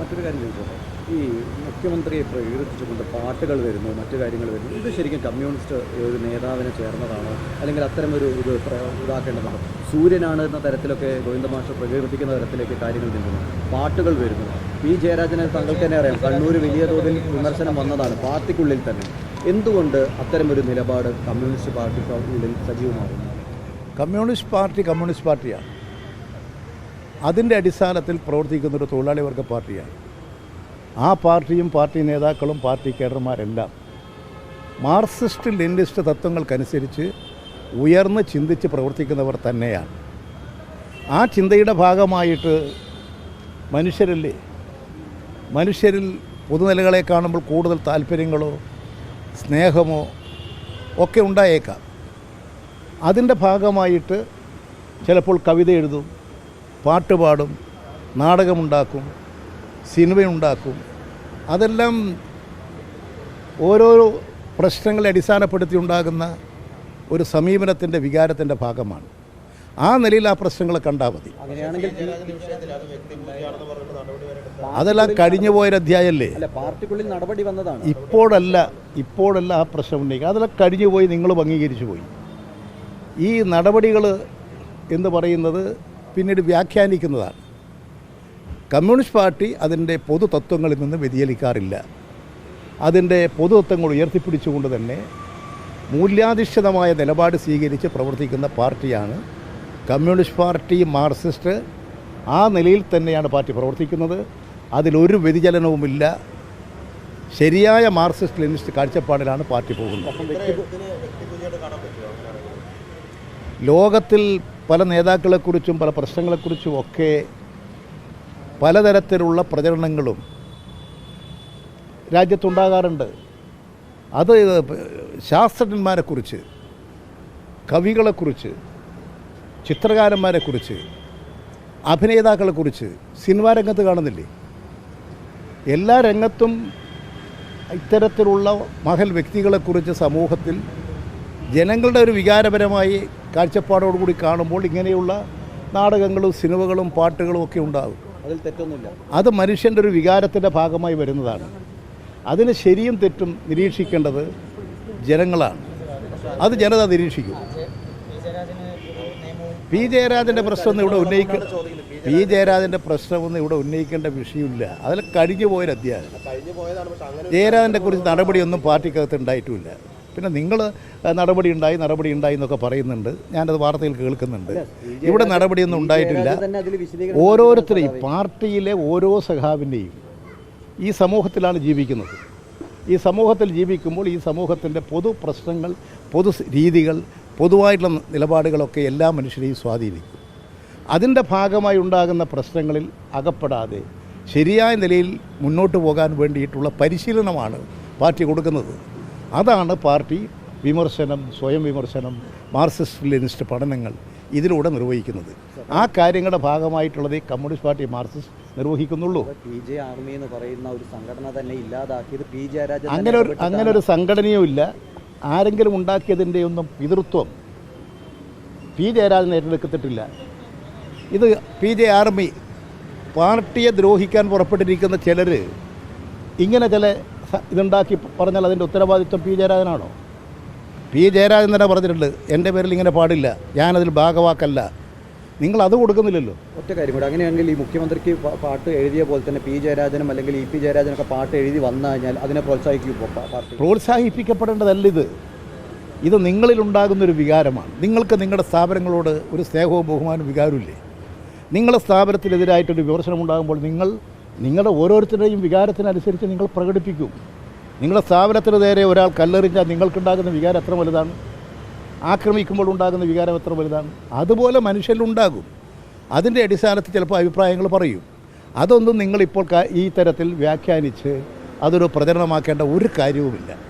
മറ്റൊരു കാര്യം ചോദിച്ചോട്ടെ ഈ മുഖ്യമന്ത്രിയെ പ്രകീർത്തിച്ചുകൊണ്ട് പാട്ടുകൾ വരുന്നു മറ്റു കാര്യങ്ങൾ വരുന്നു. ഇത് ശരിക്കും കമ്മ്യൂണിസ്റ്റ് ഒരു നേതാവിനെ ചേർന്നതാണോ? അല്ലെങ്കിൽ അത്തരം ഒരു ഇത് ഇതാക്കേണ്ടതാണോ? സൂര്യനാണ് എന്ന തരത്തിലൊക്കെ ഗോവിന്ദ മാഷ് പ്രകീർത്തിക്കുന്ന തരത്തിലേക്ക് കാര്യങ്ങൾ നിൽക്കുന്നു പാട്ടുകൾ വരുന്നു. പി. ജയരാജനെ താങ്കൾക്ക് തന്നെ അറിയാം. കണ്ണൂർ വലിയ തോതിൽ വിമർശനം വന്നതാണ് പാർട്ടിക്കുള്ളിൽ തന്നെ. എന്തുകൊണ്ട് ഒരു നിലപാട് കമ്മ്യൂണിസ്റ്റ് പാർട്ടിക്കുള്ളിൽ സജീവമാകുന്നു? കമ്മ്യൂണിസ്റ്റ് പാർട്ടി കമ്മ്യൂണിസ്റ്റ് പാർട്ടിയാണ്. അതിന്റെ അടിസ്ഥാനത്തിൽ പ്രവർത്തിക്കുന്ന ഒരു തൊഴിലാളി വർഗ പാർട്ടിയാണ്. ആ പാർട്ടിയും പാർട്ടി നേതാക്കളും പാർട്ടി കേഡർമാരെല്ലാം മാർക്സിസ്റ്റ് ലെനിനിസ്റ്റ് തത്വങ്ങൾക്കനുസരിച്ച് ഉയർന്ന് ചിന്തിച്ച് പ്രവർത്തിക്കുന്നവർ തന്നെയാണ്. ആ ചിന്തയുടെ ഭാഗമായിട്ട് മനുഷ്യരല്ലേ മനുഷ്യരിൽ പൊതുനിലകളെ കാണുമ്പോൾ കൂടുതൽ താല്പര്യങ്ങളോ സ്നേഹമോ ഒക്കെ ഉണ്ടായേക്കാം. അതിന്റെ ഭാഗമായിട്ട് ചിലപ്പോൾ കവിത എഴുതും പാട്ട് പാടും നാടകമുണ്ടാക്കും സിനിമയുണ്ടാക്കും. അതെല്ലാം ഓരോ പ്രശ്നങ്ങളെ അടിസ്ഥാനപ്പെടുത്തി ഉണ്ടാകുന്ന ഒരു സമീപനത്തിന്റെ വികാരത്തിന്റെ ഭാഗമാണ്. ആ നിലയിൽ ആ പ്രശ്നങ്ങൾ കണ്ടാൽ മതി. അതെല്ലാം കഴിഞ്ഞു പോയൊരധ്യായല്ലേ ഇപ്പോഴല്ല ഇപ്പോഴല്ല ആ പ്രശ്നം ഉന്നയിക്കുക. അതെല്ലാം കഴിഞ്ഞു പോയി നിങ്ങളും അംഗീകരിച്ചു പോയി. ഈ നടപടികൾ എന്ന് പറയുന്നത് പിന്നീട് വ്യാഖ്യാനിക്കുന്നതാണ്. കമ്മ്യൂണിസ്റ്റ് പാർട്ടി അതിന്റെ പൊതു തത്വങ്ങളിൽ നിന്ന് വ്യതിചലിക്കാറില്ല. അതിന്റെ പൊതു തത്വങ്ങൾ ഉയർത്തിപ്പിടിച്ചുകൊണ്ട് തന്നെ മൂല്യാധിഷ്ഠിതമായ നിലപാട് സ്വീകരിച്ച് പ്രവർത്തിക്കുന്ന പാർട്ടിയാണ് കമ്മ്യൂണിസ്റ്റ് പാർട്ടി മാർക്സിസ്റ്റ്. ആ നിലയിൽ തന്നെയാണ് പാർട്ടി പ്രവർത്തിക്കുന്നത്. അതിലൊരു വ്യതിചലനവുമില്ല. ശരിയായ മാർക്സിസ്റ്റ് ലെനിസ്റ്റ് കാഴ്ചപ്പാടിലാണ് പാർട്ടി പോകുന്നത്. ലോകത്തിൽ പല നേതാക്കളെക്കുറിച്ചും പല പ്രശ്നങ്ങളെക്കുറിച്ചും ഒക്കെ പലതരത്തിലുള്ള പ്രചരണങ്ങളും രാജ്യത്തുണ്ടാകാറുണ്ട്. അത് ശാസ്ത്രജ്ഞന്മാരെക്കുറിച്ച് കവികളെക്കുറിച്ച് ചിത്രകാരന്മാരെക്കുറിച്ച് അഭിനേതാക്കളെക്കുറിച്ച് സിനിമ രംഗത്ത് കാണുന്നില്ലേ? എല്ലാ രംഗത്തും ഇത്തരത്തിലുള്ള മഹൽ വ്യക്തികളെക്കുറിച്ച് സമൂഹത്തിൽ ജനങ്ങളുടെ ഒരു വികാരപരമായി കാഴ്ചപ്പാടോടുകൂടി കാണുമ്പോൾ ഇങ്ങനെയുള്ള നാടകങ്ങളും സിനിമകളും പാട്ടുകളും ഒക്കെ ഉണ്ടാകും. അതിൽ തെറ്റൊന്നുമില്ല. അത് മനുഷ്യന്റെ ഒരു വികാരത്തിന്റെ ഭാഗമായി വരുന്നതാണ്. അതിന് ശരിയും തെറ്റും നിരീക്ഷിക്കേണ്ടത് ജനങ്ങളാണ്. അത് ജനത നിരീക്ഷിക്കും. പി ജയരാജന്റെ പ്രശ്നമൊന്നും ഇവിടെ ഉന്നയിക്ക പി ജയരാജന്റെ പ്രശ്നമൊന്നും ഇവിടെ ഉന്നയിക്കേണ്ട വിഷയമില്ല. അതിൽ കഴിഞ്ഞു പോയൊരു അധ്യായം ജയരാജന്റെ കുറിച്ച് നടപടിയൊന്നും പാർട്ടിക്കകത്ത് ഉണ്ടായിട്ടുമില്ല പിന്നെ നിങ്ങൾ നടപടി ഉണ്ടായി നടപടി ഉണ്ടായി എന്നൊക്കെ പറയുന്നുണ്ട്. ഞാനത് വാർത്തയിൽ കേൾക്കുന്നുണ്ട്. ഇവിടെ നടപടിയൊന്നും ഉണ്ടായിട്ടില്ല. ഓരോരുത്തരെയും പാർട്ടിയിലെ ഓരോ സഖാവിന്റെയും ഈ സമൂഹത്തിലാണ് ജീവിക്കുന്നത്. ഈ സമൂഹത്തിൽ ജീവിക്കുമ്പോൾ ഈ സമൂഹത്തിന്റെ പൊതു പ്രശ്നങ്ങൾ പൊതു രീതികൾ പൊതുവായിട്ടുള്ള നിലപാടുകളൊക്കെ എല്ലാ മനുഷ്യരെയും സ്വാധീനിക്കും. അതിന്റെ ഭാഗമായി ഉണ്ടാകുന്ന പ്രശ്നങ്ങളിൽ അകപ്പെടാതെ ശരിയായ നിലയിൽ മുന്നോട്ട് പോകാൻ വേണ്ടിയിട്ടുള്ള പരിശീലനമാണ് പാർട്ടി കൊടുക്കുന്നത്. അതാണ് പാർട്ടി വിമർശനം സ്വയം വിമർശനം മാർക്സിസ്റ്റ് ലെനിസ്റ്റ് പഠനങ്ങൾ ഇതിലൂടെ നിർവഹിക്കുന്നത്. ആ കാര്യങ്ങളുടെ ഭാഗമായിട്ടുള്ളത് കമ്മ്യൂണിസ്റ്റ് പാർട്ടി മാർക്സിസ്റ്റ് നിർവഹിക്കുന്നുള്ളൂ. പി ജെ ആർമി എന്ന് പറയുന്ന ഒരു സംഘടന തന്നെ ഇല്ലാതാക്കിയത് പി ജയരാജൻ തന്നെ അങ്ങനെ ഒരു. അങ്ങനെ ഒരു സംഘടനയും ഇല്ല. ആരെങ്കിലും ഉണ്ടാക്കിയതിന്റെ ഒന്നും പിതൃത്വം പി ജയരാജൻ ഏറ്റെടുക്കത്തിട്ടില്ല. ഇത് പി ജെ ആർമി പാർട്ടിയെ ദ്രോഹിക്കാൻ പുറപ്പെട്ടിരിക്കുന്ന ചിലർ ഇങ്ങനെ ചില ഇതുണ്ടാക്കി പറഞ്ഞാൽ അതിന്റെ ഉത്തരവാദിത്വം പി ജയരാജനാണോ? പി ജയരാജൻ തന്നെ പറഞ്ഞിട്ടുണ്ട് എന്റെ പേരിൽ ഇങ്ങനെ പാടില്ല ഞാനതിൽ ഭാഗവാക്കല്ല. നിങ്ങൾ അത് കൊടുക്കുന്നില്ലല്ലോ. ഒറ്റ കാര്യം കൂടെ അങ്ങനെയാണെങ്കിൽ ഈ മുഖ്യമന്ത്രിക്ക് പാട്ട് എഴുതിയ പോലെ തന്നെ പി ജയരാജനും അല്ലെങ്കിൽ ഇ പി ജയരാജനൊക്കെ പാട്ട് എഴുതി വന്നു കഴിഞ്ഞാൽ അതിനെ പ്രോത്സാഹിപ്പിക്കുമ്പോൾ പാർട്ടി? പ്രോത്സാഹിപ്പിക്കപ്പെടേണ്ടതല്ല ഇത്. ഇത് നിങ്ങളിലുണ്ടാകുന്നൊരു വികാരമാണ്. നിങ്ങൾക്ക് നിങ്ങളുടെ സ്ഥാപനങ്ങളോട് ഒരു സ്നേഹവും ബഹുമാനവും വികാരമില്ലേ? നിങ്ങളുടെ സ്ഥാപനത്തിനെതിരായിട്ടൊരു വിമർശനം ഉണ്ടാകുമ്പോൾ നിങ്ങൾ നിങ്ങളുടെ ഓരോരുത്തരുടെയും വികാരത്തിനനുസരിച്ച് നിങ്ങൾ പ്രകടിപ്പിക്കും. നിങ്ങളുടെ സ്ഥാപനത്തിന് നേരെ ഒരാൾ കല്ലെറിഞ്ഞാൽ നിങ്ങൾക്കുണ്ടാകുന്ന വികാരം എത്ര വലുതാണ്? ആക്രമിക്കുമ്പോൾ ഉണ്ടാകുന്ന വികാരം എത്ര വലുതാണ്? അതുപോലെ മനുഷ്യരിലുണ്ടാകും അതിന്റെ അടിസ്ഥാനത്തിൽ ചിലപ്പോൾ അഭിപ്രായങ്ങൾ പറയും. അതൊന്നും നിങ്ങളിപ്പോൾ ഈ തരത്തിൽ വ്യാഖ്യാനിച്ച് അതൊരു പ്രചരണമാക്കേണ്ട ഒരു കാര്യവുമില്ല.